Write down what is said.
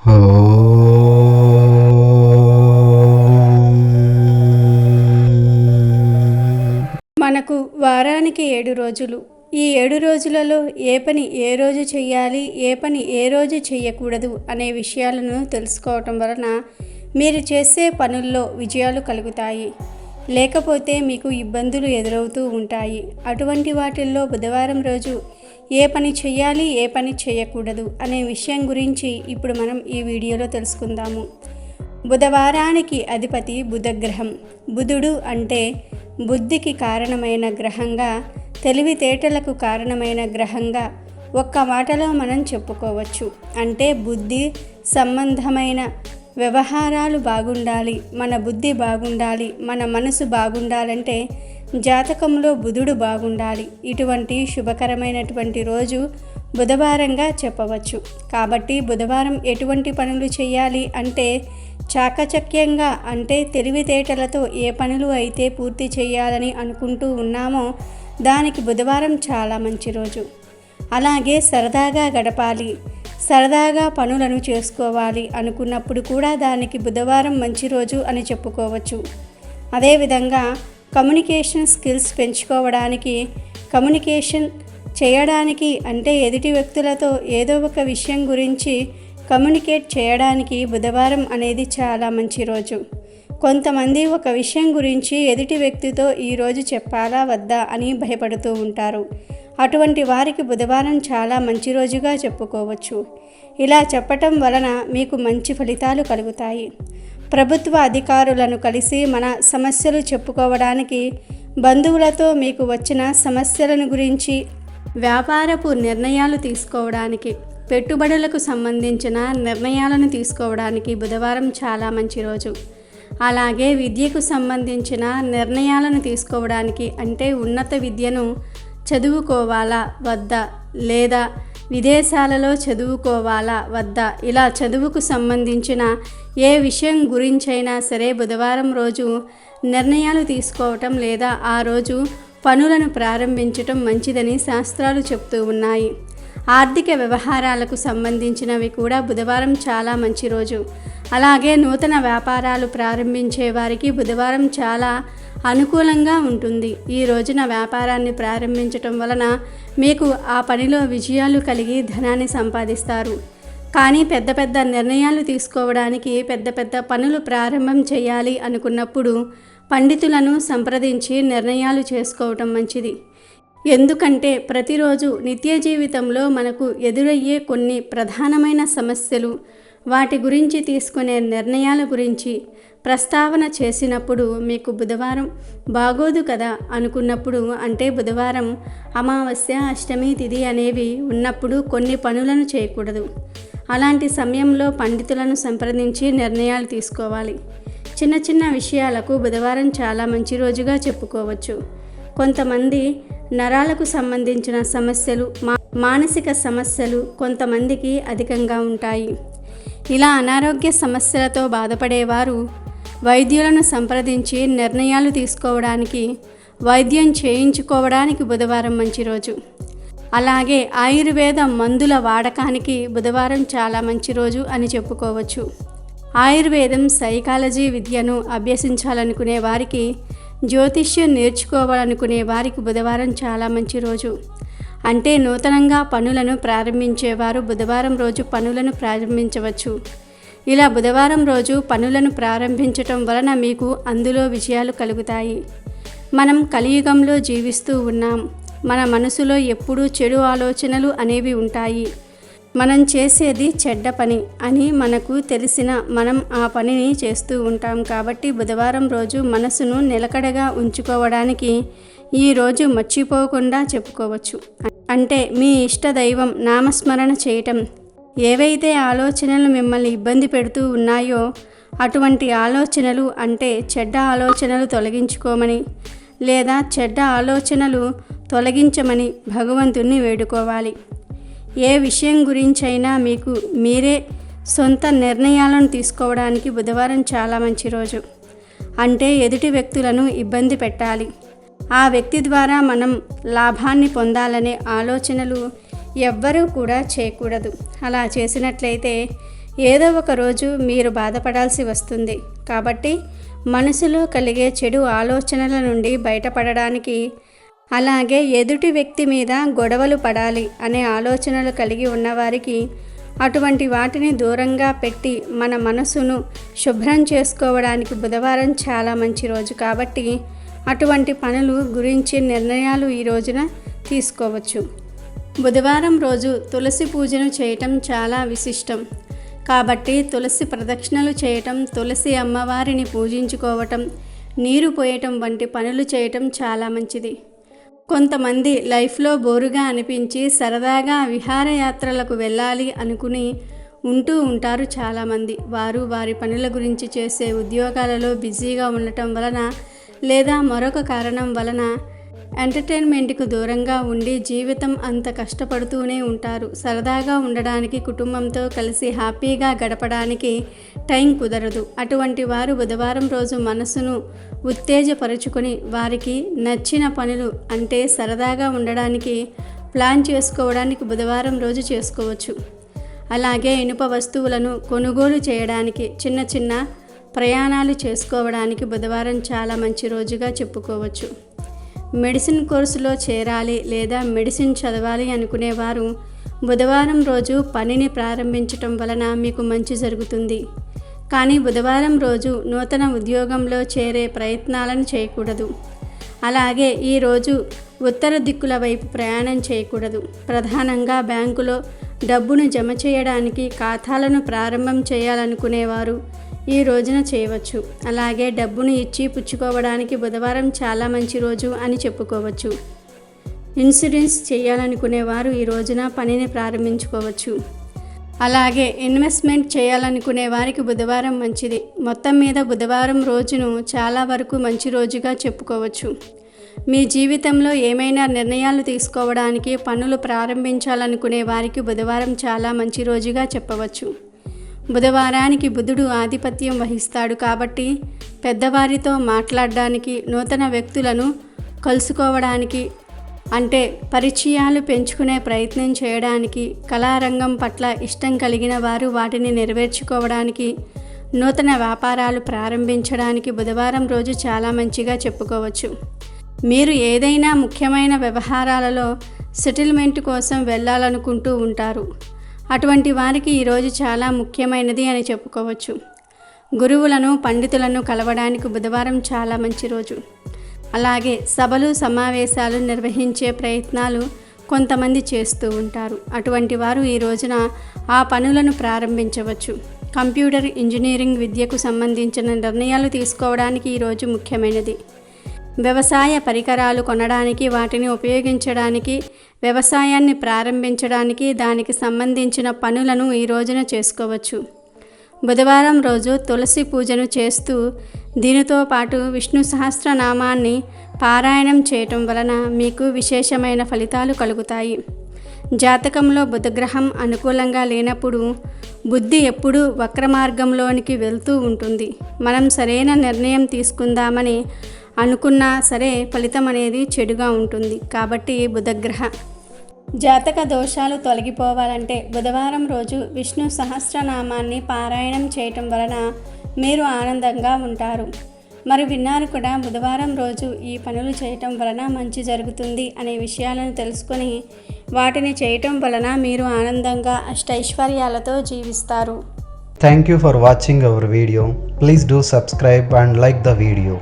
మనకు వారానికి ఏడు రోజులు. ఈ ఏడు రోజులలో ఏ పని ఏ రోజు చేయాలి ఏ పని ఏ రోజు చేయకూడదు అనే విషయాలను తెలుసుకోవటం వలన మీరు చేసే పనుల్లో విజయాలు కలుగుతాయి. లేకపోతే మీకు ఇబ్బందులు ఎదురవుతూ ఉంటాయి. అటువంటి వాటిల్లో బుధవారం రోజు ఏ పని చేయాలి ఏ పని చేయకూడదు అనే విషయం గురించి ఇప్పుడు మనం ఈ వీడియోలో తెలుసుకుందాము. బుధవారానికి అధిపతి బుధగ్రహం. బుధుడు అంటే బుద్ధికి కారణమైన గ్రహంగా తెలివితేటలకు కారణమైన గ్రహంగా ఒక్క మాటలో మనం చెప్పుకోవచ్చు. అంటే బుద్ధి సంబంధమైన వ్యవహారాలు బాగుండాలి మన బుద్ధి బాగుండాలి మన మనసు బాగుండాలంటే జాతకంలో బుధుడు బాగుండాలి. ఇటువంటి శుభకరమైనటువంటి రోజు బుధవారంగా చెప్పవచ్చు. కాబట్టి బుధవారం ఎటువంటి పనులు చేయాలి అంటే చాకచక్యంగా అంటే తెలివితేటలతో ఏ పనులు అయితే పూర్తి చేయాలని అనుకుంటూ ఉన్నామో దానికి బుధవారం చాలా మంచి రోజు. అలాగే సరదాగా గడపాలి. సరదాగా పనులను చేసుకోవాలి అనుకున్నప్పుడు కూడా దానికి బుధవారం మంచి రోజు అని చెప్పుకోవచ్చు. అదేవిధంగా కమ్యూనికేషన్ స్కిల్స్ పెంచుకోవడానికి కమ్యూనికేషన్ చేయడానికి అంటే ఎదుటి వ్యక్తులతో ఏదో ఒక విషయం గురించి కమ్యూనికేట్ చేయడానికి బుధవారం అనేది చాలా మంచి రోజు. కొంతమంది ఒక విషయం గురించి ఎదుటి వ్యక్తితో ఈరోజు చెప్పాలా వద్దా అని భయపడుతూ ఉంటారు. అటువంటి వారికి బుధవారం చాలా మంచి రోజుగా చెప్పుకోవచ్చు. ఇలా చెప్పటం వలన మీకు మంచి ఫలితాలు కలుగుతాయి. ప్రభుత్వ అధికారులను కలిసి మన సమస్యలు చెప్పుకోవడానికి బంధువులతో మీకు వచ్చిన సమస్యలను గురించి వ్యాపారపు నిర్ణయాలు తీసుకోవడానికి పెట్టుబడులకు సంబంధించిన నిర్ణయాలను తీసుకోవడానికి బుధవారం చాలా మంచి రోజు. అలాగే విద్యకు సంబంధించిన నిర్ణయాలను తీసుకోవడానికి అంటే ఉన్నత విద్యను చదువుకోవాలా వద్దా లేదా విదేశాలలో చదువుకోవాలా? వద్దా. ఇలా చదువుకు సంబంధించిన ఏ విషయం గురించైనా సరే బుధవారం రోజు నిర్ణయాలు తీసుకోవటం లేదా ఆ రోజు పనులను ప్రారంభించటం మంచిదని శాస్త్రాలు చెప్తూ ఉన్నాయి. ఆర్థిక వ్యవహారాలకు సంబంధించినవి కూడా బుధవారం చాలా మంచి రోజు. అలాగే నూతన వ్యాపారాలు ప్రారంభించే వారికి బుధవారం చాలా అనుకూలంగా ఉంటుంది. ఈ రోజున వ్యాపారాన్ని ప్రారంభించటం వలన మీకు ఆ పనిలో విజయాలు కలిగి ధనాన్ని సంపాదిస్తారు. కానీ పెద్ద పెద్ద నిర్ణయాలు తీసుకోవడానికి పెద్ద పెద్ద పనులు ప్రారంభం చేయాలి అనుకున్నప్పుడు పండితులను సంప్రదించి నిర్ణయాలు చేసుకోవటం మంచిది. ఎందుకంటే ప్రతిరోజు నిత్య జీవితంలో మనకు ఎదురయ్యే కొన్ని ప్రధానమైన సమస్యలు వాటి గురించి తీసుకునే నిర్ణయాల గురించి ప్రస్తావన చేసినప్పుడు మీకు బుధవారం బాగోదు కదా అనుకున్నప్పుడు అంటే బుధవారం అమావాస్య అష్టమి తిథి అనేవి ఉన్నప్పుడు కొన్ని పనులను చేయకూడదు. అలాంటి సమయంలో పండితులను సంప్రదించి నిర్ణయాలు తీసుకోవాలి. చిన్న చిన్న విషయాలకు బుధవారం చాలా మంచి రోజుగా చెప్పుకోవచ్చు. కొంతమంది నరాలకు సంబంధించిన సమస్యలు మా మానసిక సమస్యలు కొంతమందికి అధికంగా ఉంటాయి. ఇలా అనారోగ్య సమస్యలతో బాధపడేవారు వైద్యులను సంప్రదించి నిర్ణయాలు తీసుకోవడానికి వైద్యం చేయించుకోవడానికి బుధవారం మంచి రోజు. అలాగే ఆయుర్వేద మందుల వాడకానికి బుధవారం చాలా మంచి రోజు అని చెప్పుకోవచ్చు. ఆయుర్వేదం సైకాలజీ విద్యను అభ్యసించాలనుకునే వారికి జ్యోతిష్యం నేర్చుకోవాలనుకునే వారికి బుధవారం చాలా మంచి రోజు. అంటే నూతనంగా పనులను ప్రారంభించేవారు బుధవారం రోజు పనులను ప్రారంభించవచ్చు. ఇలా బుధవారం రోజు పనులను ప్రారంభించటం వలన మీకు అందులో విజయాలు కలుగుతాయి. మనం కలియుగంలో జీవిస్తూ ఉన్నాం. మన మనసులో ఎప్పుడూ చెడు ఆలోచనలు అనేవి ఉంటాయి. మనం చేసేది చెడ్డ పని అని మనకు తెలిసిన మనం ఆ పనిని చేస్తూ ఉంటాం కాబట్టి బుధవారం రోజు మనసును నిలకడగా ఉంచుకోవడానికి ఈ రోజు మర్చిపోకుండా చెప్పుకోవచ్చు. అంటే మీ ఇష్ట దైవం నామస్మరణ చేయటం. ఏవైతే ఆలోచనలు మిమ్మల్ని ఇబ్బంది పెడుతూ ఉన్నాయో అటువంటి ఆలోచనలు అంటే చెడ్డ ఆలోచనలు తొలగించుకోమని లేదా చెడ్డ ఆలోచనలు తొలగించమని భగవంతుణ్ణి వేడుకోవాలి. ఏ విషయం గురించైనా మీకు మీరే సొంత నిర్ణయాలను తీసుకోవడానికి బుధవారం చాలా మంచి రోజు. అంటే ఎదుటి వ్యక్తులను ఇబ్బంది పెట్టాలి. ఆ వ్యక్తి ద్వారా మనం లాభాన్ని పొందాలనే ఆలోచనలు ఎవ్వరూ కూడా చేయకూడదు. అలా చేసినట్లయితే ఏదో ఒక రోజు మీరు బాధపడాల్సి వస్తుంది. కాబట్టి మనసులో కలిగే చెడు ఆలోచనల నుండి బయటపడడానికి అలాగే ఎదుటి వ్యక్తి మీద గొడవలు పడాలి అనే ఆలోచనలు కలిగి ఉన్నవారికి అటువంటి వాటిని దూరంగా పెట్టి మన మనసును శుభ్రం చేసుకోవడానికి బుధవారం చాలా మంచి రోజు కాబట్టి అటువంటి పనులు గురించి నిర్ణయాలు ఈ రోజున తీసుకోవచ్చు. బుధవారం రోజు తులసి పూజను చేయటం చాలా విశిష్టం. కాబట్టి తులసి ప్రదక్షిణలు చేయటం తులసి అమ్మవారిని పూజించుకోవటం నీరు పోయటం వంటి పనులు చేయటం చాలా మంచిది. కొంతమంది లైఫ్లో బోరుగా అనిపించి సరదాగా విహారయాత్రలకు వెళ్ళాలి అనుకుని ఉంటూ ఉంటారు చాలామంది. వారు వారి పనుల గురించి చేసే ఉద్యోగాలలో బిజీగా ఉండటం వలన లేదా మరొక కారణం వలన ఎంటర్టైన్మెంట్కు దూరంగా ఉండి జీవితం అంత కష్టపడుతూనే ఉంటారు. సరదాగా ఉండడానికి కుటుంబంతో కలిసి హ్యాపీగా గడపడానికి టైం కుదరదు. అటువంటి వారు బుధవారం రోజు మనసును ఉత్తేజపరుచుకొని వారికి నచ్చిన పనులు అంటే సరదాగా ఉండడానికి ప్లాన్ చేసుకోవడానికి బుధవారం రోజు చేసుకోవచ్చు. అలాగే ఇనుప వస్తువులను కొనుగోలు చేయడానికి చిన్న చిన్న ప్రయాణాలు చేసుకోవడానికి బుధవారం చాలా మంచి రోజుగా చెప్పుకోవచ్చు. మెడిసిన్ కోర్సులో చేరాలి లేదా మెడిసిన్ చదవాలి అనుకునేవారు బుధవారం రోజు పనిని ప్రారంభించటం వలన మీకు మంచి జరుగుతుంది. కానీ బుధవారం రోజు నూతన ఉద్యోగంలో చేరే ప్రయత్నాలను చేయకూడదు. అలాగే ఈరోజు ఉత్తర దిక్కుల వైపు ప్రయాణం చేయకూడదు. ప్రధానంగా బ్యాంకులో డబ్బును జమ చేయడానికి ఖాతాలను ప్రారంభం చేయాలనుకునేవారు. ఈ రోజున చేయవచ్చు. అలాగే డబ్బును ఇచ్చి పుచ్చుకోవడానికి బుధవారం చాలా మంచి రోజు అని చెప్పుకోవచ్చు. ఇన్సూరెన్స్ చేయాలనుకునేవారు ఈ రోజున పనిని ప్రారంభించుకోవచ్చు. అలాగే ఇన్వెస్ట్మెంట్ చేయాలనుకునే వారికి బుధవారం మంచిది. మొత్తం మీద బుధవారం రోజును చాలా వరకు మంచి రోజుగా చెప్పుకోవచ్చు. మీ జీవితంలో ఏమైనా నిర్ణయాలు తీసుకోవడానికి పనులు ప్రారంభించాలనుకునే వారికి బుధవారం చాలా మంచి రోజుగా చెప్పవచ్చు. బుధవారానికి బుధుడు ఆధిపత్యం వహిస్తాడు కాబట్టి పెద్దవారితో మాట్లాడడానికి నూతన వ్యక్తులను కలుసుకోవడానికి అంటే పరిచయాలు పెంచుకునే ప్రయత్నం చేయడానికి కళారంగం పట్ల ఇష్టం కలిగిన వారు వాటిని నెరవేర్చుకోవడానికి నూతన వ్యాపారాలు ప్రారంభించడానికి బుధవారం రోజు చాలా మంచిగా చెప్పుకోవచ్చు. మీరు ఏదైనా ముఖ్యమైన వ్యవహారాలలో సెటిల్మెంట్ కోసం వెళ్ళాలనుకుంటూ ఉంటారు. అటువంటి వారికి ఈరోజు చాలా ముఖ్యమైనది అని చెప్పుకోవచ్చు. గురువులను పండితులను కలవడానికి బుధవారం చాలా మంచి రోజు. అలాగే సభలు సమావేశాలు నిర్వహించే ప్రయత్నాలు కొంతమంది చేస్తూ ఉంటారు. అటువంటి వారు ఈ రోజున ఆ పనులను ప్రారంభించవచ్చు. కంప్యూటర్ ఇంజనీరింగ్ విద్యకు సంబంధించిన నిర్ణయాలు తీసుకోవడానికి ఈరోజు ముఖ్యమైనది. వ్యవసాయ పరికరాలు కొనడానికి వాటిని ఉపయోగించడానికి వ్యవసాయాన్ని ప్రారంభించడానికి దానికి సంబంధించిన పనులను ఈ రోజున చేసుకోవచ్చు. బుధవారం రోజు తులసి పూజను చేస్తూ దీనితో పాటు విష్ణు సహస్రనామాన్ని పారాయణం చేయటం వలన మీకు విశేషమైన ఫలితాలు కలుగుతాయి. జాతకంలో బుధగ్రహం అనుకూలంగా లేనప్పుడు బుద్ధి ఎప్పుడూ వక్ర మార్గంలోనికి వెళ్తూ ఉంటుంది. మనం సరైన నిర్ణయం తీసుకుందామని అనుకున్నా సరే ఫలితం అనేది చెడుగా ఉంటుంది. కాబట్టి బుధగ్రహ. జాతక దోషాలు తొలగిపోవాలంటే బుధవారం రోజు విష్ణు సహస్రనామాన్ని పారాయణం చేయటం వలన మీరు ఆనందంగా ఉంటారు. మరి విన్నారు కూడా బుధవారం రోజు ఈ పనులు చేయటం వలన మంచి జరుగుతుంది అనే విషయాలను తెలుసుకొని వాటిని చేయటం వలన మీరు ఆనందంగా అష్టైశ్వర్యాలతో జీవిస్తారు. Thank you for watching our video please do subscribe and like the video